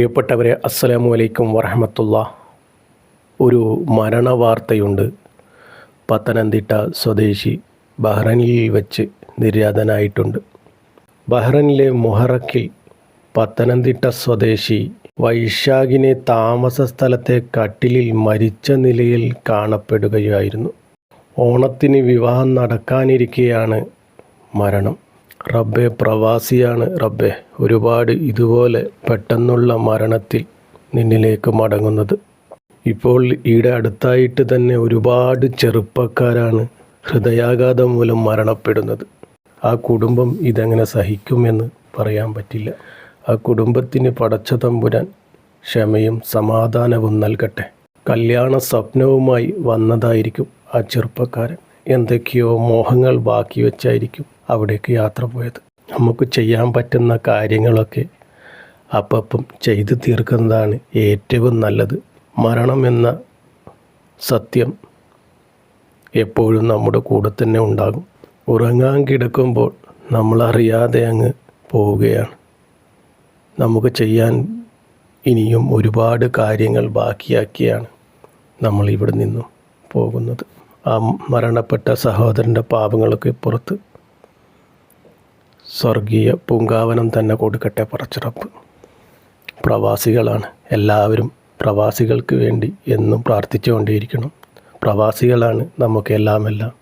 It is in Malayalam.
പ്രിയപ്പെട്ടവരെ അസ്സലാമു അലൈക്കും വറഹമത്തുള്ള. ഒരു മരണവാർത്തയുണ്ട്. പത്തനംതിട്ട സ്വദേശി ബഹ്റനിൽ വെച്ച് നിര്യാതനായിട്ടുണ്ട്. ബഹ്റനിലെ മൊഹറക്കിൽ പത്തനംതിട്ട സ്വദേശി വൈശാഖിനെ താമസ സ്ഥലത്തെ കട്ടിലിൽ മരിച്ച നിലയിൽ കാണപ്പെടുകയായിരുന്നു. ഓണത്തിന് വിവാഹം നടക്കാനിരിക്കെയാണ് മരണം. റബ്ബെ പ്രവാസിയാണ് റബ്ബെ. ഒരുപാട് ഇതുപോലെ പെട്ടെന്നുള്ള മരണത്തിൽ നിന്നിലേക്ക് മടങ്ങുന്നത്. ഇപ്പോൾ ഈടെ അടുത്തായിട്ട് തന്നെ ഒരുപാട് ചെറുപ്പക്കാരാണ് ഹൃദയാഘാതം മൂലം മരണപ്പെടുന്നത്. ആ കുടുംബം ഇതെങ്ങനെ സഹിക്കുമെന്ന് പറയാൻ പറ്റില്ല. ആ കുടുംബത്തിന് പടച്ച തമ്പുരാൻ ക്ഷമയും സമാധാനവും നൽകട്ടെ. കല്യാണ സ്വപ്നവുമായി വന്നതായിരിക്കും ആ ചെറുപ്പക്കാരൻ. എന്തൊക്കെയോ മോഹങ്ങൾ ബാക്കി വെച്ചായിരിക്കും അവിടേക്ക് യാത്ര പോയത്. നമുക്ക് ചെയ്യാൻ പറ്റുന്ന കാര്യങ്ങളൊക്കെ അപ്പം ചെയ്തു തീർക്കുന്നതാണ് ഏറ്റവും നല്ലത്. മരണം എന്ന സത്യം എപ്പോഴും നമ്മുടെ കൂടെ തന്നെ ഉണ്ടാകും. ഉറങ്ങാൻ കിടക്കുമ്പോൾ നമ്മളറിയാതെ അങ്ങ് പോവുകയാണ്. നമുക്ക് ചെയ്യാൻ ഇനിയും ഒരുപാട് കാര്യങ്ങൾ ബാക്കിയാക്കിയാണ് നമ്മൾ ഇവിടെ നിന്നും പോകുന്നത്. ആ മരണപ്പെട്ട സഹോദരന്റെ പാപങ്ങളൊക്കെ പുറത്ത് സ്വർഗീയ പൂങ്കാവനം തന്നെ കൊടുക്കട്ടെ പറച്ചിറപ്പ്. പ്രവാസികളാണ് എല്ലാവരും പ്രവാസികൾക്ക് വേണ്ടി എന്നും പ്രാർത്ഥിച്ചുകൊണ്ടേയിരിക്കണം. പ്രവാസികളാണ് നമുക്കെല്ലാം എല്ലാം